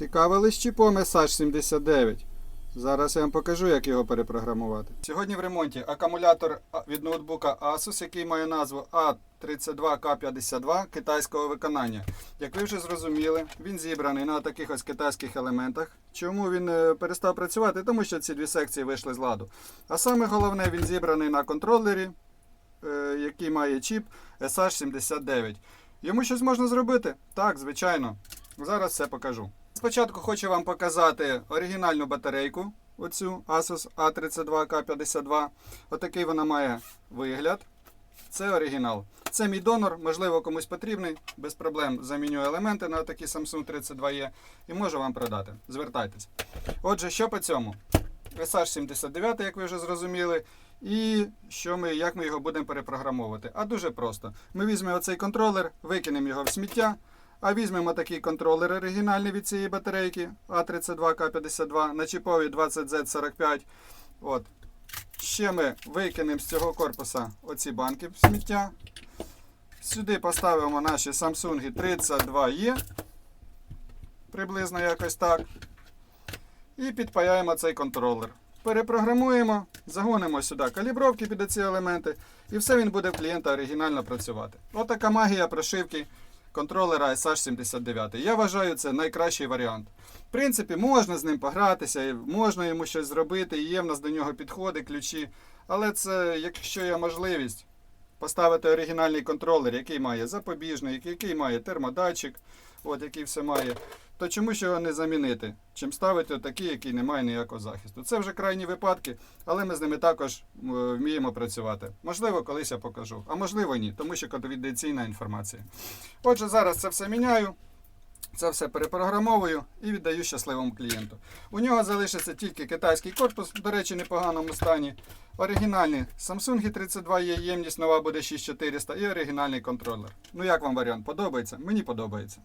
Цікавились чіпом SH79. Зараз я вам покажу, як його перепрограмувати. Сьогодні в ремонті акумулятор від ноутбука Asus, який має назву A32K52 китайського виконання. Як ви вже зрозуміли, він зібраний на таких ось китайських елементах. Чому він е, перестав працювати? Тому що ці дві секції вийшли з ладу. А саме головне, він зібраний на контролері, е, який має чіп SH79. Йому щось можна зробити? Так, звичайно. Зараз все покажу. Спочатку хочу вам показати оригінальну батарейку, оцю Asus A32K52. Отакий вона має вигляд. Це оригінал. Це мій донор, можливо, комусь потрібний. Без проблем заміню елементи на такі Samsung 32E і можу вам продати. Звертайтесь. Отже, що по цьому? SH79, як ви вже зрозуміли. І що ми, як ми його будемо перепрограмовувати? А дуже просто. Ми візьмемо оцей контролер, викинемо його в сміття. А візьмемо такий контролер оригінальний від цієї батарейки A32K52 на чіпові 20Z45. От. Ще ми викинемо з цього корпуса оці банки сміття. Сюди поставимо наші Samsung 32E. Приблизно якось так. І підпаяємо цей контролер. Перепрограмуємо, загонимо сюди калібровки під ці елементи, і все він буде в клієнта оригінально працювати. Отака магія прошивки контролера SH79. Я вважаю, це найкращий варіант. В принципі, можна з ним погратися, можна йому щось зробити, є в нас до нього підходи, ключі. Але це, якщо є можливість, поставити оригінальний контролер, який має запобіжник, який має термодатчик, от, який все має, то чому ж його не замінити? Чим ставити такий, який не має ніякого захисту? Це вже крайні випадки, але ми з ними також е, вміємо працювати. Можливо, колись я покажу, а можливо ні, тому що конфіденційна інформація. Отже, зараз це все міняю. Це все перепрограмовую і віддаю щасливому клієнту. У нього залишиться тільки китайський корпус, до речі, непоганому стані. Оригінальний Samsung 32 є ємність нова буде 6400 і оригінальний контролер. Ну як вам варіант? Подобається? Мені подобається.